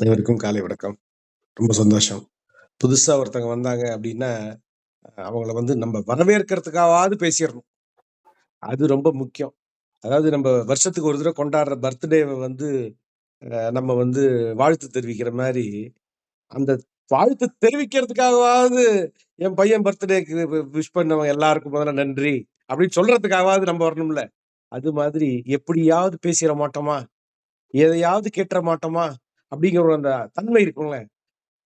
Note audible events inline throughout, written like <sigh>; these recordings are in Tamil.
அனைவருக்கும் காலை வணக்கம். ரொம்ப சந்தோஷம். புதுசா ஒருத்தவங்க வந்தாங்க அப்படின்னா அவங்கள வந்து நம்ம வரவேற்கிறதுக்காவது பேசிடணும். அது ரொம்ப முக்கியம். அதாவது நம்ம வருஷத்துக்கு ஒரு தடவை கொண்டாடுற பர்த்டேவை வந்து நம்ம வந்து வாழ்த்து தெரிவிக்கிற மாதிரி அந்த வாழ்த்து தெரிவிக்கிறதுக்காகவாவது என் பையன் பர்த்டேக்கு விஷ் பண்ணவங்க எல்லாருக்கும் முதல்ல நன்றி அப்படின்னு சொல்றதுக்காகவாவது நம்ம வரணும்ல. அது மாதிரி எப்படியாவது பேசிட மாட்டோமா? எதையாவது கேட்டுற மாட்டோமா? அப்படிங்கிற ஒரு அந்த தன்மை இருக்கும்ல.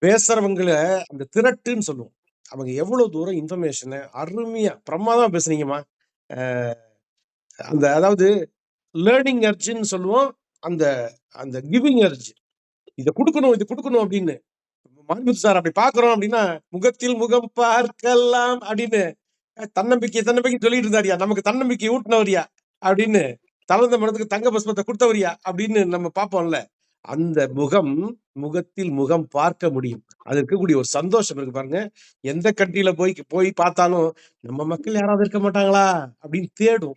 பேசுறவங்கள அந்த திரட்டுன்னு சொல்லுவோம். அவங்க எவ்வளவு தூரம் இன்ஃபர்மேஷனை அருமையா பிரமாதமா பேசுனீங்கம்மா. அஹ் அந்த அதாவது லேர்னிங் எர்ஜின்னு சொல்லுவோம். அந்த அந்த கிவிங் எர்ஜ் இதை கொடுக்கணும் இது கொடுக்கணும் அப்படின்னு. மாரிமுத்து சார் அப்படி பாக்குறோம் அப்படின்னா முகத்தில் முகம் பார்க்கலாம் அப்படின்னு. அஹ் தன்னம்பிக்கை தன்னம்பிக்கை சொல்லிட்டு இருந்தாரியா? நமக்கு தன்னம்பிக்கை ஊட்டினவரியா? அப்படின்னு. தளர்ந்த மனத்துக்கு தங்க பஸ்மத்தை கொடுத்தவரியா? அப்படின்னு நம்ம பார்ப்போம்ல. அந்த முகம் முகத்தில் முகம் பார்க்க முடியும். அது இருக்கக்கூடிய ஒரு சந்தோஷம் இருக்கு பாருங்க. எந்த கண்ட்ரியில போய் போய் பார்த்தாலும் நம்ம மக்கள் யாராவது இருக்க மாட்டாங்களா? அப்படின்னு தேடும்.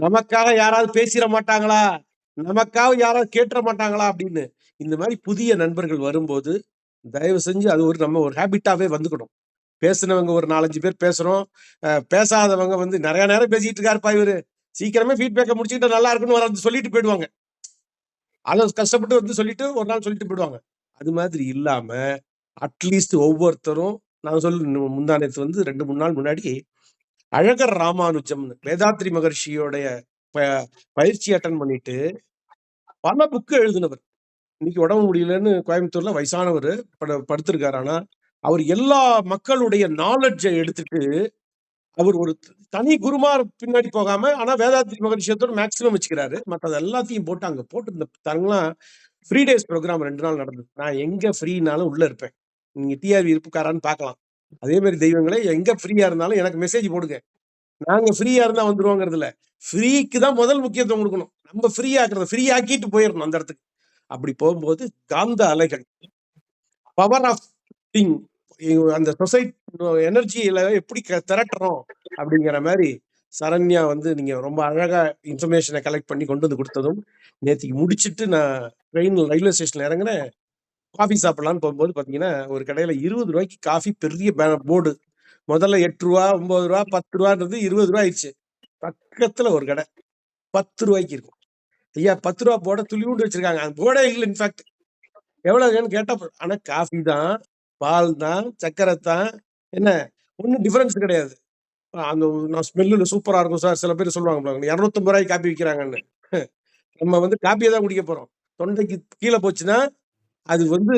நமக்காக யாராவது பேசிட மாட்டாங்களா? நமக்காக யாராவது கேட்டுற மாட்டாங்களா? அப்படின்னு இந்த மாதிரி புதிய நண்பர்கள் வரும்போது தயவு செஞ்சு அது ஒரு நம்ம ஒரு ஹேபிட்டாவே வந்துக்கணும். பேசுனவங்க ஒரு நாலஞ்சு பேர் பேசுறோம். அஹ் பேசாதவங்க வந்து நிறைய நேரம் பேசிட்டு இருக்காருப்பா இவரு. சீக்கிரமே ஃபீட்பேக்கை முடிச்சுக்கிட்டு நல்லா இருக்குன்னு வர சொல்லிட்டு போயிடுவாங்க. அதை கஷ்டப்பட்டு வந்து சொல்லிட்டு ஒரு நாள் சொல்லிட்டு போயிடுவாங்க. அது மாதிரி இல்லாம அட்லீஸ்ட் ஒவ்வொருத்தரும் நான் சொல்ல முந்தானத்து வந்து ரெண்டு மூணு நாள் முன்னாடி அழகர் ராமானுஜம்னு வேதாத்ரி மகர்ஷியோடைய ப- பயிற்சி அட்டன் பண்ணிட்டு பல புக்கு எழுதினவர். இன்னைக்கு உடம்பு முடியலன்னு கோயம்புத்தூர்ல வயசானவர் பட படுத்திருக்காரு. ஆனா அவர் எல்லா மக்களுடைய நாலெட்ஜை எடுத்துட்டு அவர் ஒரு தனி குருமார் பின்னாடி போகாம ஆனா வேதாத்ரி மகரிஷியத்தோட மேக்சிமம் வச்சுக்கிறாரு. மற்றது எல்லாத்தையும் போட்டு அங்க போட்டு இந்த தரங்களாம் ஃப்ரீ டேஸ் ப்ரோக்ராம் ரெண்டு நாள் நடந்தது. நான் எங்க ஃப்ரீனாலும் உள்ள இருப்பேன். நீங்க டிஆர்வி இருப்புக்காரான்னு பார்க்கலாம் அதே மாதிரி தெய்வங்களே எங்க ஃப்ரீயா இருந்தாலும் எனக்கு மெசேஜ் போடுங்க. நாங்க ஃப்ரீயா இருந்தா வந்துருவோங்கிறது ஃப்ரீக்கு தான் முதல் முக்கியத்துவம் கொடுக்கணும். நம்ம ஃப்ரீ ஆக்குறது ஃப்ரீ ஆக்கிட்டு போயிடணும் அந்த இடத்துக்கு. அப்படி போகும்போது காந்த அலைகள். பவர் ஆஃப் திங் அந்த சொசைட்டி எனர்ஜியில எப்படி க- திரட்டுறோம் அப்படிங்கிற மாதிரி சரண்யா வந்து நீங்க ரொம்ப அழகா இன்ஃபர்மேஷனை கலெக்ட் பண்ணி கொண்டு வந்து கொடுத்ததும் நேற்றுக்கு முடிச்சிட்டு நான் ட்ரெயின் ரயில்வே ஸ்டேஷன்ல இறங்குனேன். காஃபி சாப்பிடலாம்னு போகும்போது பார்த்தீங்கன்னா ஒரு கடையில இருபது ரூபாய்க்கு காஃபி பெரிய போர்டு. முதல்ல எட்டு ரூபா ஒன்பது ரூபா பத்து ரூபான்றது இருபது ரூபா ஆயிடுச்சு. பக்கத்துல ஒரு கடை. பத்து ரூபாய்க்கு இருக்கும். ஐயா பத்து ரூபா போட துளிவுண்டு வச்சிருக்காங்க. அந்த போர்டே இல்லை இன்ஃபேக்ட். வேணும்னு கேட்டா ஆனா காஃபி தான். பால் தான் சக்கரை தான் என்ன? ஒன்றும் டிஃப்ரென்ஸ் கிடையாது. அந்த நான் ஸ்மெல்லு சூப்பரா இருக்கும் சார் சில பேர் சொல்லுவாங்க இரநூத்தம்பது ரூபாய்க்கு காப்பி விற்கிறாங்கன்னு <laughs> நம்ம வந்து காப்பியை தான் குடிக்க போறோம். தொண்டைக்கு கீழே போச்சுன்னா அது வந்து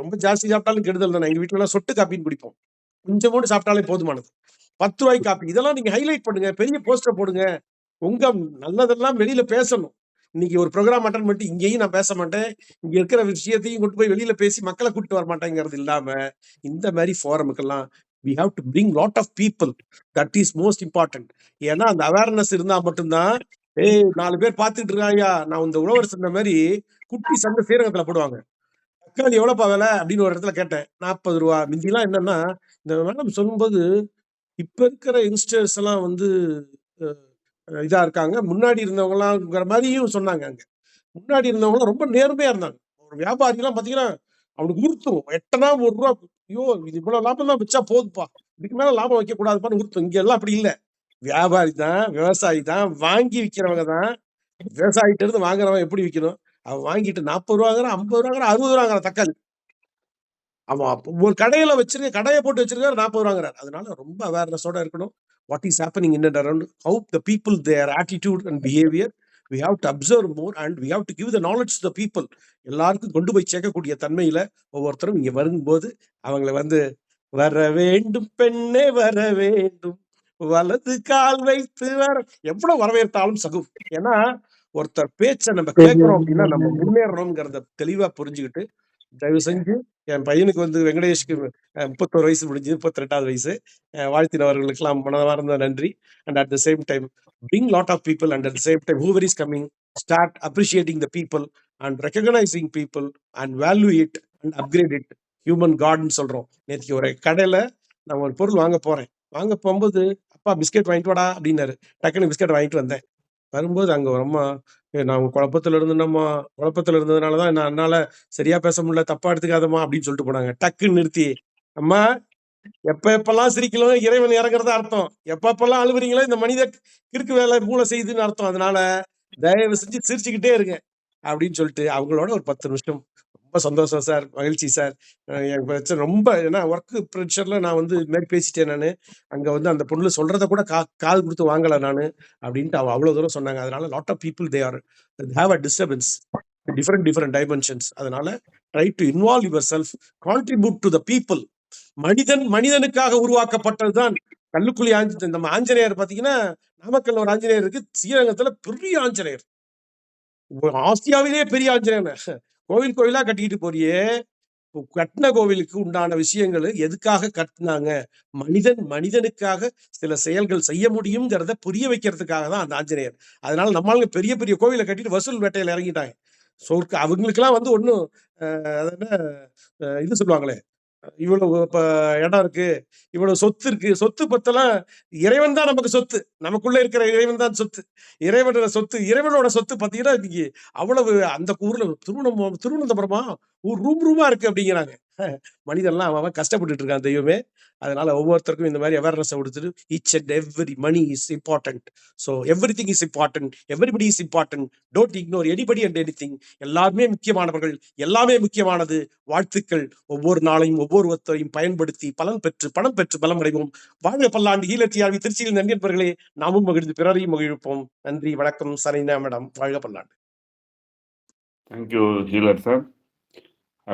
ரொம்ப ஜாஸ்தி சாப்பிட்டாலும் கெடுதல் தானே. எங்கள் வீட்டுல எல்லாம் சொட்டு காப்பின்னு குடிப்போம். கொஞ்சமோடு சாப்பிட்டாலே போதுமானது. பத்து ரூபாய்க்கு காப்பி. இதெல்லாம் நீங்க ஹைலைட் பண்ணுங்க. பெரிய போஸ்டர் போடுங்க. உங்க நல்லதெல்லாம் வெளியில பேசணும். இன்னைக்கு ஒரு ப்ரோக்ராம் அட்டன் பண்ணிட்டு இங்கேயும் நான் பேச மாட்டேன். இங்க இருக்கிற விஷயத்தையும் கொண்டு போய் வெளியில பேசி மக்களை கூப்பிட்டு வர மாட்டேங்கிறது இல்லாம இந்த மாதிரி ஃபோரமுக்கெல்லாம் we have to bring lot of people that is most important ஏன்னா அந்த அவேர்னஸ் இருந்தா மட்டும்தான் ஏய் நாலு பேர் பார்த்துட்டு இருக்காயா நான் இந்த உழவர் சொன்ன மாதிரி குட்டி சண்டை சீரகத்துல போடுவாங்க. தக்காளி எவ்வளோப்பா வேலை? அப்படின்னு ஒரு இடத்துல கேட்டேன். நாற்பது ரூபா. மிந்திலாம் என்னன்னா இந்த மேடம் சொல்லும்போது இப்ப இருக்கிற யங்ஸ்டர்ஸ் எல்லாம் வந்து இதாக இதா இருக்காங்க. முன்னாடி இருந்தவங்க மாதிரியும் சொன்னாங்க அங்க. முன்னாடி இருந்தவங்களாம் ரொம்ப நேர்மையா இருந்தாங்க. ஒரு வியாபாரிலாம் பார்த்தீங்கன்னா பாத்தீங்கன்னா அவனுக்கு உறுத்தும் எட்டனா ஒரு ரூபா ஐயோ இது இவ்வளோ லாபம் தான் வச்சா போதுப்பா. இதுக்கு மேல லாபம் வைக்கக்கூடாதுப்பான்னு உறுத்தும் இங்க எல்லாம் அப்படி இல்லை. வியாபாரி தான் விவசாயி தான் வாங்கி விக்கிறவங்க தான். விவசாயிட்ட இருந்து வாங்குறவன் எப்படி விக்கணும்? அவன் வாங்கிட்டு நாற்பது ரூபாங்கிற ஐம்பது ரூபாங்கிற அறுபது ரூபாங்கிற தக்காளி. அவன் ஒரு கடையில வச்சிருக்க கடையை போட்டு வச்சிருக்காரு நாற்பது ரூபாங்கிறார். அதனால ரொம்ப அவேர்னஸோட இருக்கணும். What is happening in and around how the people their attitude and behaviour we have to observe more and we have to give the knowledge the people எல்லாருக்கும் கொண்டு போய் சேர்க்கக்கூடிய தன்மையில ஒவ்வொருத்தரும் இங்க வரும்போது அவங்களை வந்து வர வேண்டும் பெண்ணே வர வேண்டும். வலது கால் வைத்து வர எவ்வளவு வரவேற்றாலும் சகும். ஏன்னா ஒருத்தர் பேச்சை நம்ம கேட்கிறோம் அப்படின்னா நம்ம முன்னேறணுங்கிறத தெளிவா புரிஞ்சுக்கிட்டு தயவு செஞ்சு என் பையனுக்கு வந்து வெங்கடேஷ்க்கு அஹ், முப்பத்தோரு வயசு முடிஞ்சு முப்பத்தி ரெண்டாவது வயசு. அஹ், வாழ்த்தினவர்களுக்கெல்லாம் மனமார்ந்த நன்றி. And at the same time lot of people and at the same time whoever is coming start appreciating the people and recognizing people and value it and upgrade it. Human காட்னு சொல்றோம். நேற்றுக்கு ஒரு கடையில நான் ஒரு பொருள் வாங்க போறேன். வாங்க போகும்போது அப்பா பிஸ்கெட் வாங்கிட்டு வாடா அப்படின்னாரு. டக்குன்னு பிஸ்கெட் வாங்கிட்டு வந்தேன். வரும்போது அங்க ஒரு நான் குழப்பத்துல இருந்தேனம்மா. குழப்பத்துல இருந்ததுனால தான் நான் என்னால சரியா பேச முடியல. தப்பா எடுத்துக்காதம்மா. அப்படின்னு சொல்லிட்டு போனாங்க. டக்குன்னு நிறுத்தி. அம்மா எப்ப எப்பெல்லாம் சிரிக்கலாம் இறைவன் இறங்குறதா அர்த்தம். எப்ப எப்பெல்லாம் அழுகுறீங்களோ இந்த மனித கிறுக்கு வேலை மூளை செய்யுதுன்னு அர்த்தம். அதனால தயவு செஞ்சு சிரிச்சுக்கிட்டே இருங்க. அப்படின்னு சொல்லிட்டு அவங்களோட ஒரு பத்து நிமிஷம் ரொம்ப சந்தோஷம் சார். மகிழ்ச்சி சார். பிரச்சனை ரொம்ப ஏன்னா ஒர்க் ப்ரெஷர்ல நான் வந்து இது பேசிட்டேன் நான். அங்க வந்து அந்த பொண்ணு சொல்றத கூட கா காது கொடுத்து வாங்கல நான் அப்படின்ட்டு அவ அவ்வளவு தூரம் சொன்னாங்க. அதனால lot of people they are have a disturbance different different dimensions அதனால try to involve yourself contribute to the people மனிதன் மனிதனுக்காக உருவாக்கப்பட்டதுதான். கல்லுக்குழி ஆஞ்ச நம்ம ஆஞ்சநேயர் பாத்தீங்கன்னா நாமக்கல்ல ஒரு ஆஞ்சநேயர் இருக்கு ஸ்ரீரங்கத்துல பெரிய ஆஞ்சநேயர். ஒரு ஆசியாவிலே பெரிய ஆஞ்சநேயர் கோவில் கோவிலா கட்டிக்கிட்டு போறியே? கட்டின கோவிலுக்கு உண்டான விஷயங்கள் எதுக்காக கட்டினாங்க? மனிதன் மனிதனுக்காக சில செயல்கள் செய்ய முடியுங்கிறத புரிய வைக்கிறதுக்காக தான் அந்த ஆஞ்சநேயர். அதனால நம்மளுங்க பெரிய பெரிய கோவிலை கட்டிட்டு வசூல் வேட்டையில இறங்கிட்டாங்க. சொர்க்க அவங்களுக்கெல்லாம் வந்து ஒன்றும் அது இது சொல்லுவாங்களே? இவ்வளவு இடம் இருக்கு இவ்வளவு சொத்து இருக்கு. சொத்து பத்தெல்லாம் இறைவன் தான் நமக்கு சொத்து. நமக்குள்ள இருக்கிற இறைவன் தான் சொத்து. இறைவனோட சொத்து இறைவனோட சொத்து பாத்தீங்கன்னா இன்னைக்கு அவ்வளவு அந்த ஊர்ல திருவண்ணம் திருவனந்தபுரமா ஒரு ரூம் ரூமா இருக்கு அப்படிங்கிறாங்க. மனிதன்லாம் அவன் அவன் கஷ்டப்பட்டுட்டு இருக்கான் தெய்வமே. அதனால ஒவ்வொருத்தருக்கும் இந்த மாதிரி அவேர்னஸ் கொடுத்துட்டு each and every money is important so everything is important everybody is important don't ignore anybody and anything எல்லாருமே முக்கியமானவர்கள். எல்லாமே முக்கியமானது. வாழ்த்துக்கள். ஒவ்வொரு நாளையும் ஒவ்வொருவரையும் பயன்படுத்தி பலன் பெற்று பணம் பெற்று பலம் அடைவோம். வாழ்க பல்லாண்டு. ஈழத்தியாவி திருச்சியில் நண்பர்களே நாமும் மகிழ்ந்து பிறரையும் மகிழ்ப்போம் நன்றி வணக்கம். சரினா மேடம். வாழ்க பல்லாண்டு. Thank you ஜீலர் sir